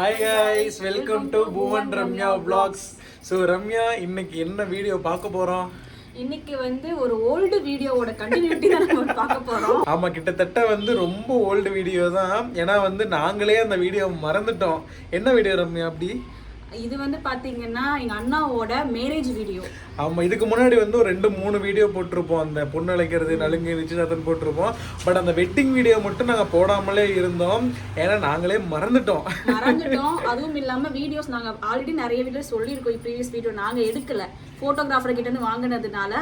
Hi guys welcome to Poovan Ramya vlogs. So Ramya இன்னைக்கு என்ன video பார்க்க போறோம்? இன்னைக்கு வந்து ஒரு ஓல்டு வீடியோவோட கண்டினியூட்டி தான் நம்ம பார்க்க போறோம். ஆமா கிட்டத்தட்ட வந்து ரொம்ப ஓல்டு வீடியோ தான். ஏன்னா வந்து நாங்களே அந்த வீடியோ மறந்துட்டோம். என்ன வீடியோ ரம்யா அப்படி? இது வந்து பாத்தீங்கன்னா எங்க அண்ணாவோட மேரேஜ் வீடியோ ஆமா இதுக்கு முன்னாடி வந்து ஒரு ரெண்டு மூணு வீடியோ போட்டிருப்போம். அந்த பொண்ணு அழைக்கிறது நலுங்கு நிச்சயதார்த்தம் போட்டிருப்போம். பட் அந்த வெட்டிங் வீடியோ மட்டும் நாங்க போடாமலே இருந்தோம். ஏன்னா நாங்களே மறந்துட்டோம். மறந்துட்டோம். அதுவும் இல்லாம வீடியோஸ் நாங்க ஆல்ரெடி நிறைய வீடியோ சொல்லியிருக்கோம். ப்ரீவியஸ் வீடியோ நாங்க எடுக்கல. போட்டோகிராஃபர் கிட்ட இருந்து வாங்கினதுனால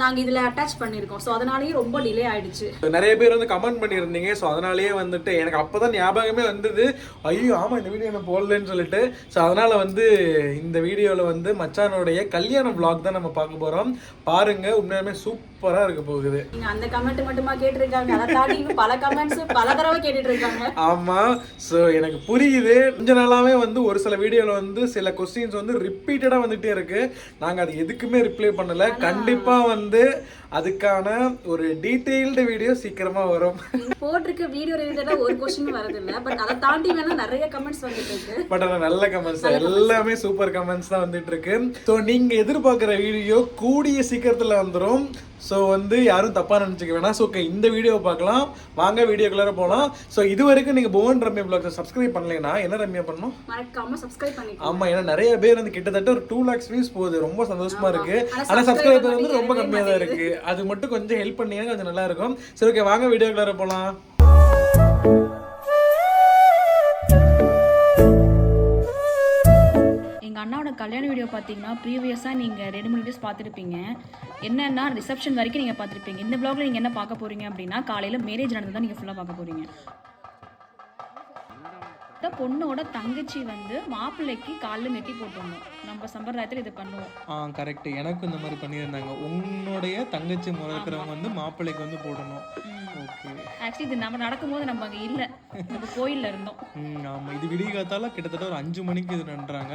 நாங்க இதுல அட்டாச் பண்ணியிருக்கோம். ஸோ அதனாலேயே ரொம்ப டிலே ஆயிடுச்சு. நிறைய பேர் வந்து கமெண்ட் பண்ணியிருந்தீங்க. ஸோ அதனாலேயே வந்துட்டு எனக்கு அப்பதான் ஞாபகமே வந்தது. ஐயோ ஆமா இந்த வீடியோ நான் போடலன்னு சொல்லிட்டு. ஸோ அதனால வந்து இந்த வீடியோவில் வந்து மச்சானுடைய கல்யாண vlog தான் நம்ம பார்க்க போறோம். பாருங்க உண்மையாலுமே சூப்பரா இருக்க போகுது. நீங்க அந்த கமெண்ட் மட்டுமா கேட்டிருக்காங்க? அதை தாண்டி இன்னும் பல கமெண்ட்ஸ் பல தடவை கேட்டுட்டு இருக்காங்க ஆமா ஸோ எனக்கு புரியுது. கொஞ்ச நாளாவே வந்து ஒரு சில வீடியோல வந்து சில கொஸ்டின்ஸ் வந்து ரிப்பீட்டடா வந்துட்டே இருக்கு. நாங்க அது எதுக்குமே ரிப்ளை பண்ணல. கண்டிப்பா வந்து அதுக்கான ஒரு டீட்டெயில்டு வீடியோ சீக்கிரமா வரும். போட்டிருக்க வீடியோ ரிலேட்டடா ஒரு கொஸ்டின் வரது இல்ல பட் அதை தாண்டி வேணா நிறைய கமெண்ட்ஸ் வந்துட்டு இருக்கு. பட் ஆனால் நல்ல கமெண்ட்ஸ் எல்லாமே சூப்பர் கமெண்ட்ஸ் தான் வந்துட்டு இருக்கு. ஸோ நீங்க எதிர்பார்க்குற வீடியோ கூடிய சீக்கிரத்துல வந்துடும் ஸோ வந்து யாரும் தப்பா நினைச்சுக்க வேணாம். ஸோ இந்த வீடியோ பார்க்கலாம். வாங்க வீடியோக்குள்ளார போகலாம் ஸோ இது வரைக்கும் நீங்க புவன் ரம்யா பிளாக்ஸை சப்ஸ்கிரைப் பண்ணலைன்னா என்ன ரம்யா பண்ணணும்? மறக்காம சப்ஸ்கிரைப் பண்ணிக்கோங்க. ஆமா ஏன்னா நிறைய பேர் வந்து கிட்டத்தட்ட ஒரு டூ லேக்ஸ் வியூஸ் போகுது. ரொம்ப சந்தோஷமா இருக்கு. ஆனா ஆனா subscriber சப்ஸ்கிரைபர் வந்து ரொம்ப ஏறவே கம்மியா தான் இருக்கு. அது மட்டும் கொஞ்சம் ஹெல்ப் பண்ணீங்கன்னா கொஞ்சம் நல்லா இருக்கும். சரி ஓகே வாங்க வீடியோக்குள்ளார போலாம். அண்ணாவோட கல்யாண வீடியோ பார்த்தீங்கன்னா ப்ரீவியஸாக நீங்கள் ரெண்டு மூணு வீடியோஸ் பார்த்துருப்பீங்க. என்னென்னா ரிசப்ஷன் வரைக்கும் நீங்கள் பார்த்துருப்பீங்க. இந்த ப்ளாகில் நீங்கள் என்ன பார்க்க போகிறீங்க அப்படின்னா காலையில் மேரேஜ் நடந்து தான் நீங்கள் ஃபுல்லாக பார்க்க போகிறீங்க இந்த பொண்ணோட தங்கச்சி வந்து மாப்பிள்ளைக்கு காலில் மெட்டி போட்டுடணும் நம்ம சம்பிரதாயத்தில் இது பண்ணுவோம். ஆ கரெக்ட் எனக்கும் இந்த மாதிரி பண்ணியிருந்தாங்க. உன்னுடைய தங்கச்சி முறை இருக்கிறவங்க வந்து மாப்பிள்ளைக்கு வந்து போடணும். ஓகே. ஆக்சுவலி இது நம்ம நடக்கும்போது நம்ம அங்கே இல்லை. நம்ம கோயிலில் இருந்தோம். ம் ஆமாம் இது விடிய காத்தால கிட்டத்தட்ட ஒரு அஞ்சு மணிக்கு இது நன்றாங்க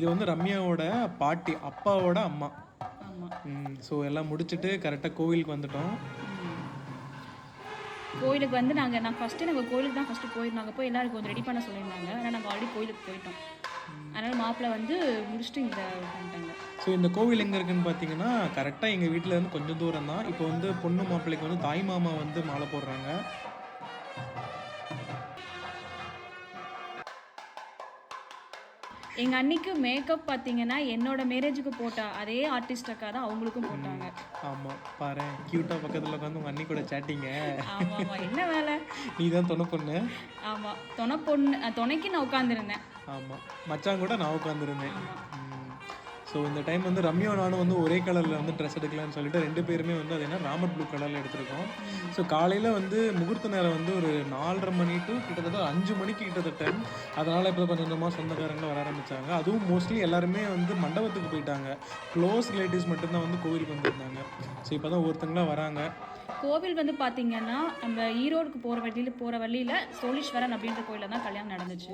இது வந்து ரம்யாவோட பாட்டி அப்பாவோட அம்மா. ஆமாம் ஸோ எல்லாம் முடிச்சுட்டு கரெக்டாக கோவிலுக்கு வந்துட்டோம். கோயிலுக்கு வந்து நாங்கள் நான் ஃபஸ்ட்டு நாங்கள் கோயிலுக்கு தான் ஃபஸ்ட்டு போயிருந்தாங்க. போய் எல்லாரும் கொஞ்சம் ரெடி பண்ண சொல்லியிருந்தாங்க. ஆனால் நாங்கள் ஆல்ரெடி கோயிலுக்கு போயிட்டோம். அதனால் மாப்பிள்ளை வந்து முடிச்சுட்டு இந்த பண்ணிட்டாங்க ஸோ இந்த கோவில் எங்கே இருக்குன்னு பார்த்தீங்கன்னா கரெக்டாக எங்கள் வீட்டில் இருந்து கொஞ்சம் தூரம் தான் இப்போ வந்து பொண்ணு மாப்பிள்ளைக்கு வந்து தாய் மாமா வந்து மாலை போடுறாங்க. எங்கள் அன்னைக்கு மேக்கப் பார்த்தீங்கன்னா என்னோட மேரேஜுக்கு போட்ட அதே ஆர்டிஸ்ட் அக்கா தான் அவங்களுக்கும் போட்டாங்க. ஆமாம் பாரு க்யூட்டாக பக்கத்தில் உட்காந்து உங்கள் அண்ணி கூட சேட்டிங்க ஆமாம் என்ன வேலை? நீ தான் துணை பொண்ணு? ஆமாம் துணை பொண்ணு துணைக்கு நான் உட்காந்துருந்தேன் ஆமாம் மச்சான் கூட நான் உட்காந்துருந்தேன் ஸோ இந்த டைம் வந்து ரம்யா நானும் வந்து ஒரே கலரில் வந்து ட்ரெஸ் எடுக்கலாம்னு சொல்லிட்டு ரெண்டு பேருமே வந்து அது என்ன ராமர் ப்ளூ கலரில் எடுத்திருக்கோம். ஸோ காலையில் வந்து முகூர்த்த நேரம் வந்து ஒரு நாலரை மணி டு கிட்டத்தட்ட அஞ்சு மணிக்கு கிட்டத்தட்ட அதனால் இப்போ கொஞ்சம் கொஞ்சமாக வர ஆரம்பித்தாங்க அதுவும் மோஸ்ட்லி எல்லாருமே வந்து மண்டபத்துக்கு போயிட்டாங்க. க்ளோஸ் ரிலேட்டிவ்ஸ் மட்டும்தான் வந்து கோவிலுக்கு வந்திருந்தாங்க. ஸோ இப்போ தான் ஒருத்தங்களாம் வராங்க. கோவில் வந்து பார்த்தீங்கன்னா நம்ம ஈரோடுக்கு போகிற வழியில் போகிற வழியில் சோழீஸ்வரன் அப்படின்ற கோயிலில் தான் கல்யாணம் நடந்துச்சு.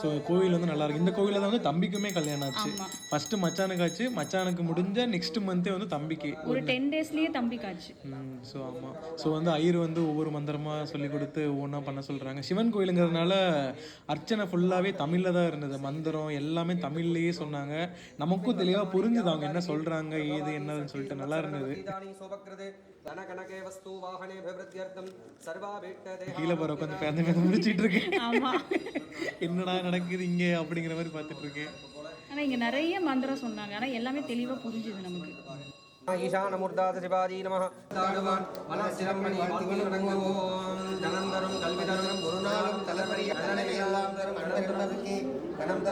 ஸோ கோவில் வந்து நல்லா இருக்கு. இந்த கோவிலில் தான் வந்து தம்பிக்குமே கல்யாணம் ஆச்சு. ஃபர்ஸ்ட் மச்சானுக்கு ஆச்சு. மச்சானுக்கு முடிஞ்ச நெக்ஸ்ட் மந்தே வந்து தம்பிக்கு. ஒரு டென் டேஸ்லேயே தம்பி காச்சு ஸோ ஆமாம் ஸோ வந்து ஐயர் வந்து ஒவ்வொரு மந்திரமாக சொல்லி கொடுத்து ஒவ்வொன்றா பண்ண சொல்கிறாங்க சிவன் கோயிலுங்கிறதுனால அர்ச்சனை ஃபுல்லாகவே தமிழில் தான் இருந்தது. மந்திரம் எல்லாமே தமிழ்லேயே சொன்னாங்க. நமக்கும் தெளிவாக புரிஞ்சுது அவங்க என்ன சொல்கிறாங்க ஏது என்னதுன்னு சொல்லிட்டு நல்லா இருந்தது. கீழே போற உட்காந்து பேந்த பேந்த முடிச்சிட்டு இருக்கேன். என்னடா நடக்குது இங்க அப்படிங்கிற மாதிரி பாத்துட்டு இருக்கேன். ஆனா இங்க நிறைய மந்திரம் சொன்னாங்க. ஆனா எல்லாமே தெளிவா புரிஞ்சுது நமக்கு. ஈசானமுர்தாத சிவாஜி தாடுவான் மனசிரம்மணி வாழ்வில் வணங்குவோம் தனம் கல்வி தரும் ஒரு நாளும் தலைவரி அண்ணனை எல்லாம் தரும் அண்ணன் கணம்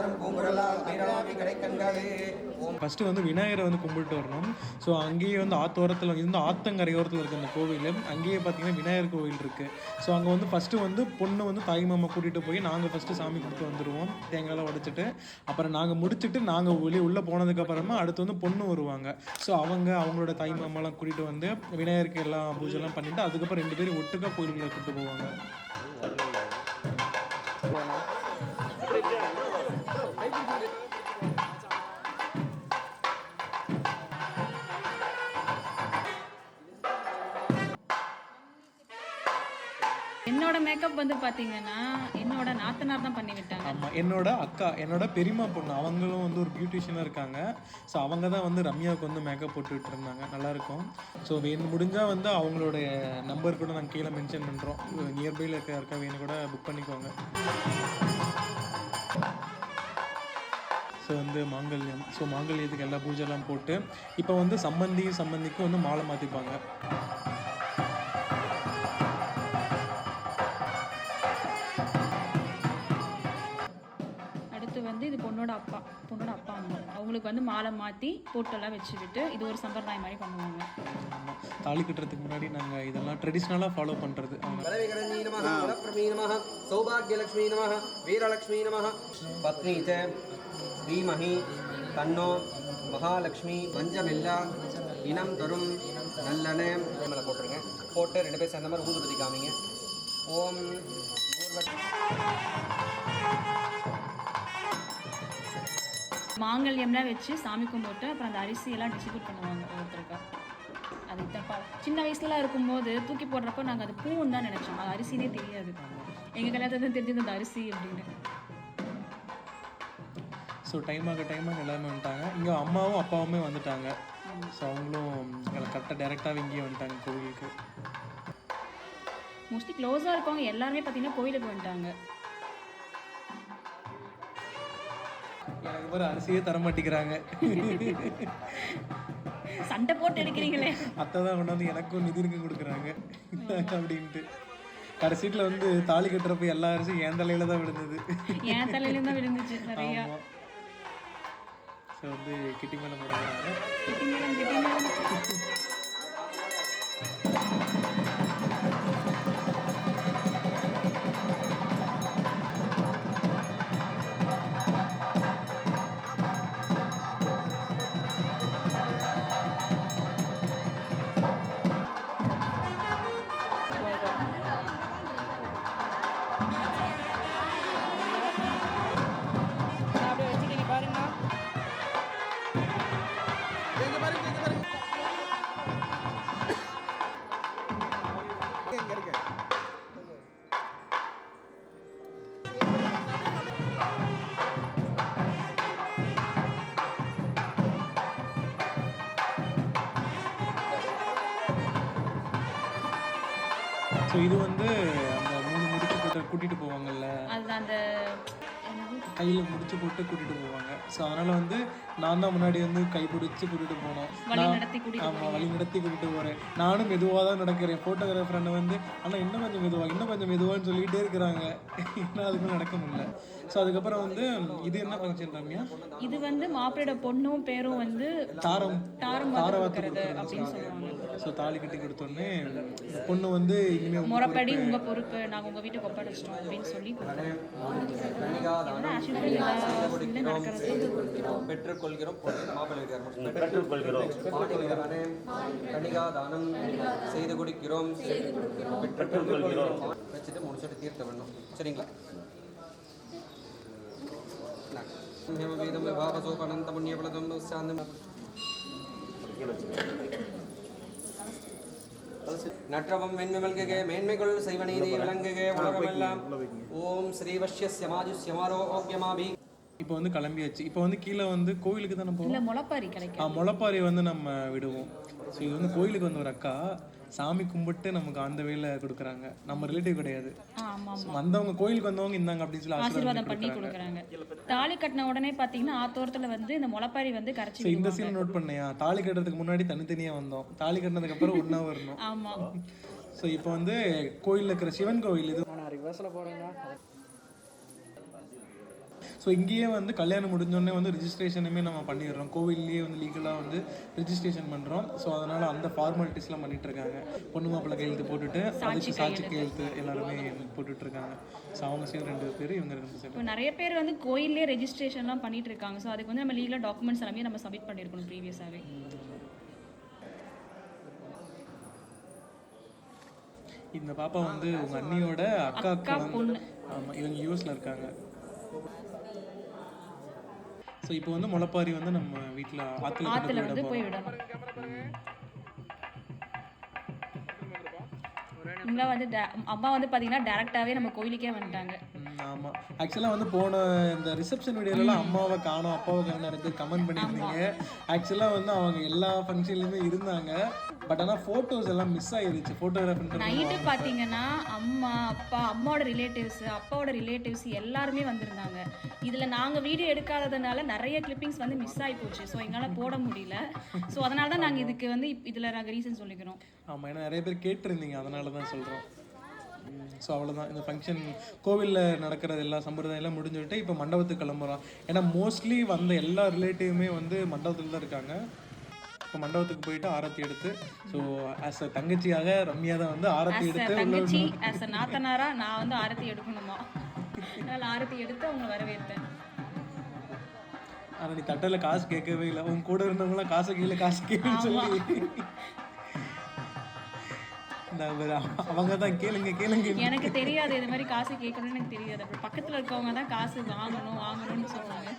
ஃபஸ்ட்டு வந்து விநாயகரை வந்து கும்பிட்டு வரணும். ஸோ அங்கேயே வந்து ஆத்தோரத்தில் இருந்து ஆத்தங்கரையோரத்தில் இருக்குது அந்த கோவில். அங்கேயே பார்த்தீங்கன்னா விநாயகர் கோவில் இருக்குது ஸோ அங்கே வந்து ஃபஸ்ட்டு வந்து பொண்ணு வந்து தாய் மாமா கூட்டிகிட்டு போய் நாங்கள் ஃபஸ்ட்டு சாமி கொடுத்து வந்துடுவோம் தேங்காயெல்லாம் உடைச்சிட்டு. அப்புறம் நாங்கள் முடிச்சுட்டு நாங்கள் வெளியே உள்ளே போனதுக்கப்புறமா அடுத்து வந்து பொண்ணு வருவாங்க. ஸோ அவங்க அவங்களோட தாய் மாமாலாம் கூட்டிகிட்டு வந்து விநாயகருக்கு எல்லாம் பூஜைலாம் பண்ணிவிட்டு அதுக்கப்புறம் ரெண்டு பேரும் ஒட்டுக்கா கோயிலுக்குள்ள கூப்பிட்டு போவாங்க. வந்து பாத்தீங்கன்னா என்னோட நாத்தனார் தான் பண்ணி விட்டாங்க. ஆமாம் என்னோட அக்கா என்னோட பெரியம்மா பொண்ணு அவங்களும் வந்து ஒரு பியூட்டிஷியனாக இருக்காங்க. ஸோ அவங்க தான் வந்து ரம்யாவுக்கு வந்து மேக்கப் போட்டுட்டு இருந்தாங்க நல்லாயிருக்கும். ஸோ வேணும் முடிஞ்சால் வந்து அவங்களோட நம்பர் கூட நாங்கள் கீழே மென்ஷன் பண்ணுறோம் நியர்பையில் இருக்க இருக்க வேணும் கூட புக் பண்ணிக்கோங்க. ஸோ வந்து மாங்கல்யம். ஸோ மாங்கல்யத்துக்கு எல்லா பூஜைலாம் போட்டு இப்போ வந்து சம்மந்தி சம்மந்திக்கும் வந்து மாலை மாற்றிப்பாங்க அப்பா பொண்ணோட அப்பா அம்மா. அவங்களுக்கு வந்து மாலை மாற்றி போட்டெல்லாம் வச்சு விட்டு இது ஒரு சம்பிரதாயம் மாதிரி பண்ணுவாங்க. தாலி கட்டுறதுக்கு முன்னாடி நாங்கள் இதெல்லாம் ட்ரெடிஷ்னலாக ஃபாலோ பண்ணுறது சௌபாகியலக்ஷ்மி நம வீரலக்ஷ்மி நம பத்னி தீமஹி தன்னோ மகாலட்சுமி பஞ்சமில்லா இனம் தரும் நல்லன. மேலே போட்டிருங்க. போட்டு ரெண்டு பேர் சேர்ந்த மாதிரி ஊதுபதி காமிங்க. ஓம் ஊர்வ மாங்கல்யம்லாம் வச்சு சாமி கும்பிட்டு அப்புறம் அந்த அரிசியெல்லாம் டிஸ்ட்ரிபியூட் பண்ணுவாங்க ஒருத்தருக்கா அது தப்பா சின்ன வயசுலலாம் இருக்கும்போது தூக்கி போடுறப்போ நாங்கள் அது பூன்னு தான் நினச்சோம். அது அரிசினே தெரியாது. எங்கள் கல்யாணத்துல தான் தெரிஞ்சது அந்த அரிசி அப்படின்னு. ஸோ டைம் ஆக டைம் ஆக எல்லாருமே வந்துட்டாங்க. இங்கே அம்மாவும் அப்பாவுமே வந்துட்டாங்க. ஸோ அவங்களும் கரெக்டாக டேரெக்டாக இங்கேயே வந்துட்டாங்க கோவிலுக்கு. மோஸ்ட்லி க்ளோஸாக இருக்கவங்க எல்லாருமே பார்த்தீங்கன்னா கோயிலுக்கு வந்துட்டாங்க. ஒரு அரிசியே தர மாட்டேங்கிறாங்க. சண்டை போட்டு எடுக்கிறீங்களே. அத்தை தான் கொண்டாந்து எனக்கும் நிதினுக்கு கொடுக்குறாங்க அப்படின்ட்டு. கடைசீட்டில் வந்து தாலி கட்டுறப்ப எல்லா அரிசியும் என் தலையில தான் விழுந்தது. என் தலையில தான் விழுந்துச்சு நிறையா. ஸோ வந்து கிட்டி மேலே முறைகிறாங்க ஸோ இது வந்து அந்த மூணு முடிச்சு கூட்டிகிட்டு போவாங்கல்ல? அதுதான் அந்த கையில் முடிச்சு போட்டு கூட்டிகிட்டு போவாங்க. ஸோ அதனால் வந்து நான் தான் முன்னாடி வந்து கை பிடிச்சி கூட்டிகிட்டு போனோம். ஆமாம் வழி நடத்தி கூட்டிகிட்டு போகிறேன் நானும் மெதுவாக தான் நடக்கிறேன். ஃபோட்டோகிராஃபர் அண்ணன் வந்து ஆனால் இன்னும் கொஞ்சம் மெதுவாக இன்னும் கொஞ்சம் மெதுவான்னு சொல்லிகிட்டே இருக்கிறாங்க. இன்னும் அதுக்கும் நடக்க முடியல. ஸோ அதுக்கப்புறம் வந்து இது என்ன ஃபங்க்ஷன் ரம்யா? இது வந்து மாப்பிள்ளையோட பொண்ணும் பேரும் வந்து தாரம். தாரம் தார பார்த்து வார்த்தை கொடுக்கறது அப்படின்னு சொல்லுவாங்க. ஸோ தாலி கட்டி கொடுத்தோன்னே பொண்ணு வந்து இனிமேல் முறைப்படி உங்க பொறுப்பு நாங்க உங்க வீட்டுக்கு ஒப்படைச்சிட்டோம் அப்படின்னு சொல்லி கொடுத்தோம். இதெல்லாம் as usual எல்லா இதுலயும் நடக்கிறது? பெற்றுக்கொள்கிறோம் மாப்பிள்ளை வீட்டார் மட்டும் பெற்றுக்கொள்கிறோம். பாண்டிவர்களே கணிகா தானம் செய்து கொடுக்கிறோம். பெற்றுக்கொள்கிறோம். வச்சுட்டு முடிச்சுட்டு தீர்த்த வேணும் சரிங்களா? ஹேமவேதம் விபாவசோபனந்த புண்ணியபலதம் சாந்தம் நற்றவம் வெண்மைமல்கே மேன்மைகள் செய்வநீதி விளங்குகே உலகமெல்லாம் ஓம் ஸ்ரீவஷ்ய சமாஜு சமாரோக்கியமாபி இப்போ வந்து கிளம்பியாச்சு. இப்போ வந்து கீழே வந்து கோயிலுக்கு தானே இல்ல முளைப்பாரி கிடைக்கும் ஆ முளைப்பாரி வந்து நம்ம விடுவோம். ஸோ இது வந்து கோயிலுக்கு வந்து ஒரு அக்கா. சாமி கும்பிட்டு நமக்கு அந்த வேலை கொடுக்குறாங்க. நம்ம ரிலேட்டிவ் கிடையாது. வந்தவங்க கோயிலுக்கு வந்தவங்க இந்தாங்க அப்படின்னு சொல்லி ஆசீர்வாதம் பண்ணி கொடுக்குறாங்க. தாலி கட்டின உடனே பாத்தீங்கன்னா ஆத்தோரத்துல வந்து இந்த முளைப்பாரி வந்து கரைச்சி இந்த சீன் நோட் பண்ணியா? தாலி கட்டுறதுக்கு முன்னாடி தனித்தனியாக வந்தோம். தாலி கட்டினதுக்கு அப்புறம் ஒன்றா வரணும். ஆமா. ஸோ இப்போ வந்து கோயிலில் இருக்கிற சிவன் கோயில் இது. ஸோ இங்கேயே வந்து கல்யாணம் முடிஞ்சோடனே வந்து ரிஜிஸ்ட்ரேஷனுமே நம்ம பண்ணிடுறோம். கோவில்லேயே வந்து லீகலாக வந்து ரிஜிஸ்ட்ரேஷன் பண்ணுறோம் ஸோ அதனால் அந்த ஃபார்மாலிட்டிஸ்லாம் பண்ணிட்டு இருக்காங்க. பொண்ணு மாப்பிள்ளை கையெழுத்து போட்டுட்டு அதுக்கு சாட்சி கையெழுத்து எல்லாருமே போட்டுட்டு இருக்காங்க. ஸோ அவங்க சைடு ரெண்டு பேர் இவங்க ரெண்டு சைடு இப்போ நிறைய பேர் வந்து கோயிலே ரெஜிஸ்ட்ரேஷன்லாம் பண்ணிட்டு இருக்காங்க. ஸோ அதுக்கு வந்து நம்ம லீகலாக டாக்குமெண்ட்ஸ் எல்லாமே நம்ம சப்மிட் பண்ணியிருக்கணும் ப்ரீவியஸாகவே இந்த பாப்பா வந்து உங்க அண்ணியோட அக்கா பொண்ணு. ஆமாம் இவங்க யூஎஸில் இருக்காங்க. ஸோ இப்போ வந்து முளைப்பாரி வந்து நம்ம வீட்டில் ஆற்றுல ஆற்றுல வந்து போய் விடணும். இவங்களாம் வந்து அம்மா வந்து பார்த்தீங்கன்னா டேரெக்டாகவே நம்ம கோயிலுக்கே வந்துட்டாங்க. ம், ஆமா. ஆக்சுவலாக வந்து போன இந்த ரிசப்ஷன் வீடியோலலாம் அம்மாவை காணோம் அப்பாவை காணோம் கமெண்ட் பண்ணியிருந்தீங்க. ஆக்சுவலாக வந்து அவங்க எல்லா ஃபங்க்ஷன்லையுமே இருந்தாங்க. பட் ஆனால் ஃபோட்டோஸ் எல்லாம் மிஸ் ஆயிருச்சு. ஃபோட்டோகிராஃபர் நைட்டு பார்த்தீங்கன்னா அம்மா அப்பா அம்மாவோட ரிலேட்டிவ்ஸ் அப்பாவோட ரிலேட்டிவ்ஸ் எல்லாருமே வந்திருந்தாங்க. இதில் நாங்கள் வீடியோ எடுக்காததுனால நிறைய கிளிப்பிங்ஸ் வந்து மிஸ் ஆகி போச்சு. ஸோ எங்களால் போட முடியல. ஸோ அதனால தான் நாங்கள் இதுக்கு வந்து இதில் நாங்கள் ரீசன் சொல்லிக்கிறோம். ஆமாம் ஏன்னா நிறைய பேர் கேட்டிருந்தீங்க. அதனால தான் சொல்கிறோம் ஸோ அவ்வளோதான் இந்த ஃபங்க்ஷன் கோவிலில் நடக்கிறது எல்லா சம்பிரதாயம் எல்லாம் முடிஞ்சுவிட்டு இப்போ மண்டபத்துக்கு கிளம்புறோம். ஏன்னா மோஸ்ட்லி வந்த எல்லா ரிலேட்டிவுமே வந்து மண்டபத்தில் தான் இருக்காங்க. இப்போ மண்டபத்துக்கு போயிட்டு ஆரத்தி எடுத்து ஸோ ஆஸ் அ தங்கச்சியாக ரம்யா தான் வந்து ஆரத்தி எடுத்து தங்கச்சி ஆஸ் அ நாத்தனாரா நான் வந்து ஆரத்தி எடுக்கணுமா? அதனால் ஆரத்தி எடுத்து அவங்க வரவேற்றேன் ஆனால் நீ தட்டில் காசு கேட்கவே இல்லை. உன் கூட இருந்தவங்களாம் காசு கீழே காசு கேட்குன்னு சொல்லி. அவங்க தான் கேளுங்க கேளுங்க. எனக்கு தெரியாது இது மாதிரி காசு கேட்கணும்னு எனக்கு தெரியாது. அப்புறம் பக்கத்தில் இருக்கவங்க தான் காசு வாங்கணும் வாங்கணும்னு சொன்னாங்க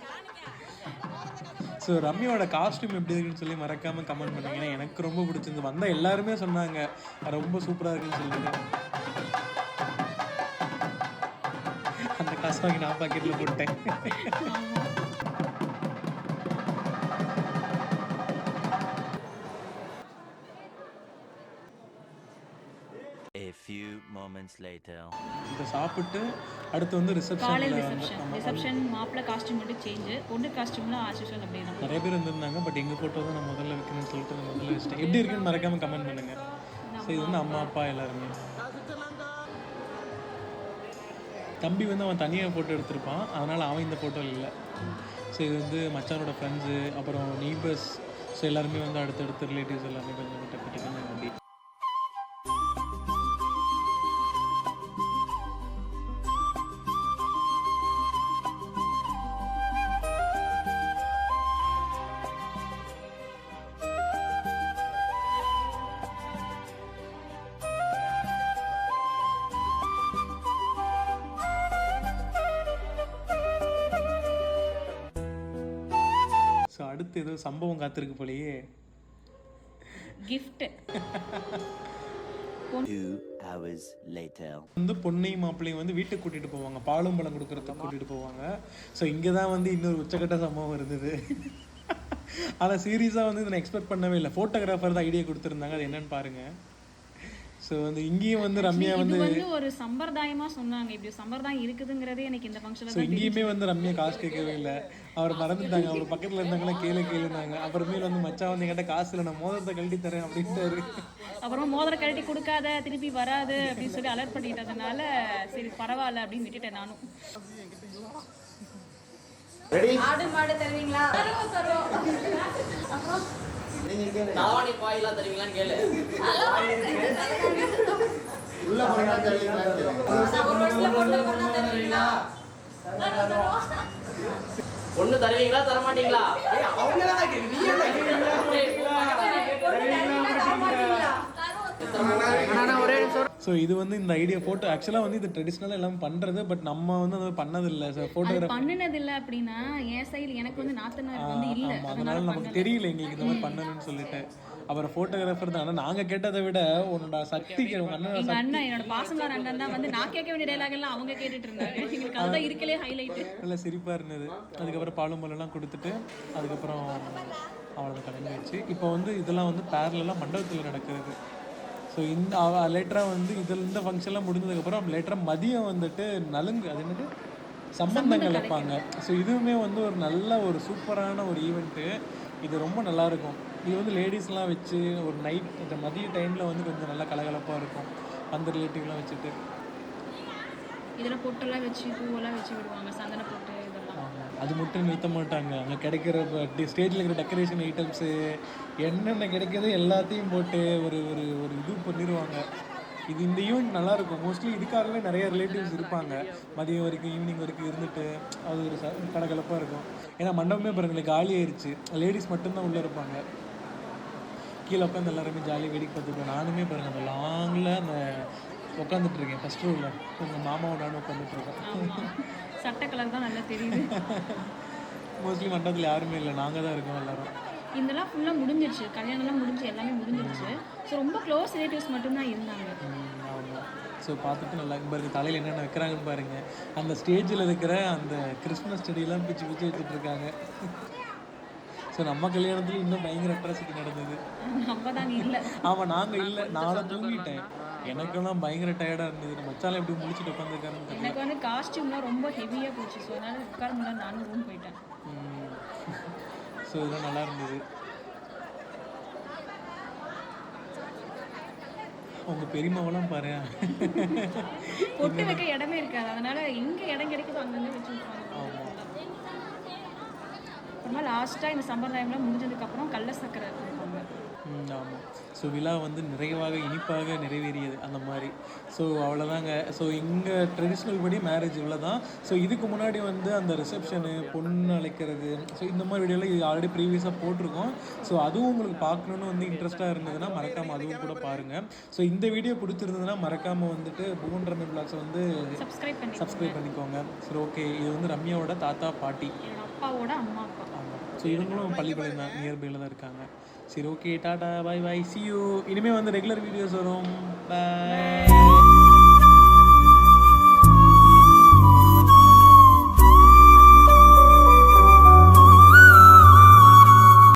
ஸோ ரம்யாவோட காஸ்ட்யூம் எப்படி இருக்குன்னு சொல்லி மறக்காமல் கமெண்ட் பண்ணுங்க. ஏன்னா எனக்கு ரொம்ப பிடிச்சிருந்து வந்த எல்லாருமே சொன்னாங்க ரொம்ப சூப்பராக இருக்குன்னு சொல்லிட்டு. அந்த காசு வாங்கி நான் பாக்கெட்டில் போட்டேன். Moments later. இதை சாப்பிட்டு அடுத்து வந்து காலையில் ரிசப்ஷன் ரிசப்ஷன் மாப்பிள்ளை காஸ்டியூம் மட்டும் சேஞ்சு பொண்ணு காஸ்டியூம்லாம் ஆசிஷன் அப்படியே. தான் நிறைய பேர் வந்திருந்தாங்க பட் எங்கள் ஃபோட்டோ தான் நான் முதல்ல வைக்கணும்னு சொல்லிட்டு நான் முதல்ல வச்சிட்டேன். எப்படி இருக்குன்னு மறக்காம கமெண்ட் பண்ணுங்க. ஸோ இது வந்து அம்மா அப்பா எல்லாருமே. தம்பி வந்து அவன் தனியாக ஃபோட்டோ எடுத்திருப்பான். அதனால் அவன் இந்த ஃபோட்டோவில் இல்லை. ஸோ இது வந்து மச்சானோட ஃப்ரெண்ட்ஸு அப்புறம் நெய்பர்ஸ் ஸோ எல்லாருமே வந்து அடுத்தடுத்த ரிலேட்டிவ்ஸ் எல்லாமே கொஞ்சம் கிட்ட கிட்ட அடுத்து ஏதோ சம்பவம் காத்திருக்கு போலயே. Gift Two hours later. வந்து பொண்ணையும் மாப்பிள்ளையும் வந்து வீட்டுக்கு கூட்டிட்டு போவாங்க. பாலும் பழம் கொடுக்கறதுக்கு கூட்டிட்டு போவாங்க. ஸோ இங்கே தான் வந்து இன்னொரு உச்சக்கட்ட சம்பவம் இருந்தது. ஆனால் சீரியஸாக வந்து இதை நான் எக்ஸ்பெக்ட் பண்ணவே இல்லை. ஃபோட்டோகிராஃபர் தான் ஐடியா கொடுத்துருந்தாங்க. அது என்னன்னு பாருங்க. ஸோ வந்து இங்கேயும் வந்து ரம்யா வந்து ஒரு சம்பிரதாயமா சொன்னாங்க. இப்படி சம்பிரதாயம் இருக்குதுங்கிறதே எனக்கு இந்த ஃபங்க்ஷனில் ஸோ இங்கேயுமே வந்து ரம்யா காசு கேட்கவே இல்லை. அவர் மறந்துட்டாங்க. அவர் பக்கத்தில் இருந்தவங்களாம் கேளு கேளுனாங்க அப்புறமேல வந்து மச்சான் வந்து என்கிட்ட காசு இல்லை நான் மோதிரத்தை கழட்டி தரேன் அப்படின்ட்டாரு. அப்புறமா மோதிர கழட்டி கொடுக்காத திருப்பி வராது அப்படின்னு சொல்லி அலர்ட் பண்ணிட்டதுனால சரி பரவாயில்ல அப்படின்னு விட்டுட்டேன் நானும். ஆடு மாடு தருவீங்களா? தலவாணி பாயெல்லாம் தருவீங்களான்னு கேளு. பொண்ணா தருவீங்களா ஒண்ணு தருவீங்களா தர மாட்டீங்களா ஸோ இது வந்து இந்த ஐடியா ஃபோட்டோ ஆக்சுவலாக வந்து இது ட்ரெடிஷ்னலாக எல்லாம் பண்ணுறது பட் நம்ம வந்து அதை பண்ணதில்லை ஸோ ஃபோட்டோகிராஃபி பண்ணினது இல்ல அப்படின்னா என் சைடு எனக்கு வந்து நாத்தனார் வந்து இல்ல அதனால நமக்கு தெரியல எங்களுக்கு இந்த மாதிரி பண்ணணும்னு சொல்லிட்டு அப்புறம் ஃபோட்டோகிராஃபர் தான். ஆனால் நாங்கள் கேட்டதை விட உன்னோட சக்திக்கு உங்கள் அண்ணன் என்னோட பாசமலர் அண்ணன் தான் வந்து நான் கேட்க வேண்டிய டைலாக் எல்லாம் அவங்க கேட்டுட்டு இருந்தாங்க எங்களுக்கு அதுதான் இருக்கலே ஹைலைட் நல்ல சிரிப்பாக இருந்தது. அதுக்கப்புறம் பாலும் பழம்லாம் கொடுத்துட்டு அதுக்கப்புறம் அவ்வளோதான் கிளம்பி வச்சு இப்போ வந்து இதெல்லாம் வந்து பேரலாம் மண்டபத்தில் நடக்கிறது. ஸோ இந்த லேட்டராக வந்து இதில் இந்த ஃபங்க்ஷன்லாம் முடிஞ்சதுக்கப்புறம் லேட்டராக மதியம் வந்துட்டு நலுங்கு அது என்னது? சம்பந்தங்கள் வைப்பாங்க. ஸோ இதுவுமே வந்து ஒரு நல்ல ஒரு சூப்பரான ஒரு ஈவெண்ட்டு இது ரொம்ப நல்லா இருக்கும். இது வந்து லேடிஸ்லாம் வச்சு ஒரு நைட் இந்த மதிய டைமில் வந்து கொஞ்சம் நல்லா கலகலப்பாக இருக்கும். அந்த ரிலேட்டிவ்லாம் வச்சுட்டு. இதுல பொட்டெல்லாம் வச்சு பூவெல்லாம் வச்சு விடுவாங்க. சந்தன பொட்டு இதெல்லாம். அது மட்டும் நிறுத்த மாட்டாங்க. அங்கே கிடைக்கிற ஸ்டேஜில் இருக்கிற டெக்கரேஷன் ஐட்டம்ஸு என்னென்ன கிடைக்குதோ எல்லாத்தையும் போட்டு ஒரு ஒரு ஒரு இது பண்ணிடுவாங்க இது இந்த ஈவெண்ட் நல்லா இருக்கும் மோஸ்ட்லி இதுக்காகவே நிறைய ரிலேட்டிவ்ஸ் இருப்பாங்க. மதியம் வரைக்கும் ஈவினிங் வரைக்கும் இருந்துட்டு அது ஒரு ச கலகலப்பாக இருக்கும். ஏன்னா மண்டபமே பாருங்களேன் காலி ஆயிடுச்சு லேடிஸ் மட்டும்தான் உள்ளே இருப்பாங்க. கீழே உட்காந்து எல்லாருமே ஜாலியாக வேடிக்கை பார்த்துருப்போம் நானுமே பாருங்க அந்த லாங்கில் அந்த உட்காந்துட்டு இருக்கேன். ஃபர்ஸ்ட் ரோவில் உங்கள் மாமாவோட நானும் உட்காந்துட்டு இருக்கேன் சட்டை கலர் தான் நல்லா தெரியுது. மோஸ்ட்லி மண்டபத்தில் யாருமே இல்லை. நாங்கள் தான் இருக்கோம் எல்லாரும். இதெல்லாம் ஃபுல்லாக முடிஞ்சிருச்சு. கல்யாணம்லாம் முடிஞ்சு எல்லாமே முடிஞ்சிருச்சு. ஸோ ரொம்ப க்ளோஸ் ரிலேட்டிவ்ஸ் மட்டும்தான் இருந்தாங்க. ஸோ பார்த்துட்டு நல்லா பாருங்க தலையில் என்னென்ன வைக்கிறாங்கன்னு பாருங்க. அந்த ஸ்டேஜில் இருக்கிற அந்த கிறிஸ்மஸ் செடியெல்லாம் பிச்சு பிச்சு வச்சுட்டு இருக்காங்க. ஸோ நம்ம கல்யாணத்துல இன்னும் பயங்கர அட்ராசிட்டி நடந்தது. ஆமாம் நாங்கள் இல்லை. நானும் தூங்கிட்டேன். எனக்கெல்லாம் பயங்கர டயர்டாக இருந்தது. மச்சாலாம் எப்படி முடிச்சுட்டு உட்காந்துருக்காருன்னு தெரியல. எனக்கு வந்து காஸ்டியூம்லாம் ரொம்ப ஹெவியாக போச்சு. ஸோ அதனால் உட்கார முடியல. நானும் ரூம் போயிட்டேன். ஸோ இதெல்லாம் நல்லா இருந்தது. உங்க பெரியம்மாவெல்லாம் பாரு பொட்டு வைக்க இடமே இருக்காது. அதனால எங்க இடம் கிடைக்குதோ அங்கங்க வச்சு அப்புறமா லாஸ்ட்டாக இந்த சம்மர் டைம்லாம் முடிஞ்சதுக்கப்புறம் கடல சக்கரை கொடுப்பாங்க. ஆமாம் ஸோ விழா வந்து நிறைவாக இனிப்பாக நிறைவேறியது அந்த மாதிரி. ஸோ அவ்வளோதாங்க ஸோ இங்கே ட்ரெடிஷ்னல் படி மேரேஜ் இவ்வளோ தான் ஸோ இதுக்கு முன்னாடி வந்து அந்த ரிசப்ஷனு பொண்ணு அழைக்கிறது ஸோ இந்த மாதிரி வீடியோலாம் இது ஆல்ரெடி ப்ரீவியஸாக போட்டிருக்கோம். ஸோ அதுவும் உங்களுக்கு பார்க்கணுன்னு வந்து இன்ட்ரெஸ்ட்டாக இருந்ததுன்னா மறக்காமல் அதுவும் கூட பாருங்கள் ஸோ இந்த வீடியோ பிடிச்சிருந்ததுன்னா மறக்காமல் வந்துட்டு புவன் ரமி பிளாக்ஸை வந்து சப்ஸ்கிரைப் பண்ணி சப்ஸ்கிரைப் பண்ணிக்கோங்க. சரி ஓகே இது வந்து ரம்யாவோட தாத்தா பாட்டி. அப்பாவோட அம்மா அப்பா. ஸோ இவங்களும் பள்ளிப்பாளையம் தான் நியர்பையில் தான் இருக்காங்க. சரி okay tata bye bye see you இனிமேல் வந்து ரெகுலர் வீடியோஸ் வரும். பாய்